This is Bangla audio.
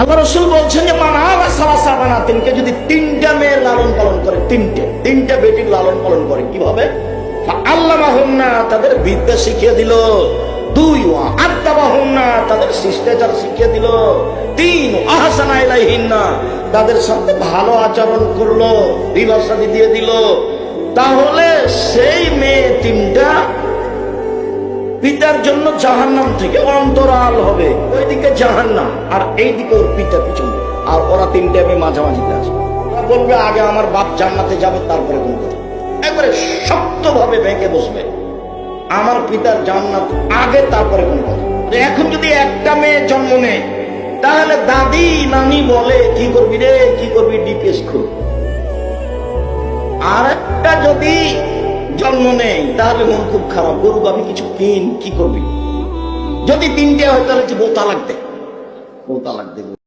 আল্লাহ রসুল বলছেন যে, মানা সালাসা বানাতিনকে যদি তিনটা মেয়ের লালন পালন করে, তিনটে, তিনটা বেটির লালন পালন করে, কীভাবে? আল্লাহ না তাদের বিদ্যা শিখিয়ে দিল। দুই আত্মা না তাদের শিষ্টাচার শিখিয়ে দিল। তিন আহসানা ইলাইহিন্না, তাদের সাথে ভালো আচরণ করল বিবাহ দিয়ে দিল। তাহলে সেই মেয়ে তিনটা পিতার জন্য জাহান্নাম থেকে অন্তরাল হবে। ওইদিকে জাহান্নাম, আর এইদিকে ওর পিতা পিছন। আর ওরা তিনটে মেয়ে মাঝামাঝিতে আসবে বলবে, আগে আমার বাপ জান্নাতে যাবে, তারপরে কোন কথা একবারে শক্তভাবে ভেঙে বসবে। আমার পিতার জান্নাত আগে, তারপরে কোন কথা এখন যদি একটা মেয়ে জন্ম নেয়, তাহলে দাদি, নানি বলে, কি করবি রে, কি করবি? ডিপিএস খুব আর একটা যদি জন্ম নেই, তাহলে মন খুব খারাপ। গরু গাভি কিছু কিন, কি করবি? যদি তিনটে হয়, তাহলে যে বউ তালাক দে। তালাক দেবে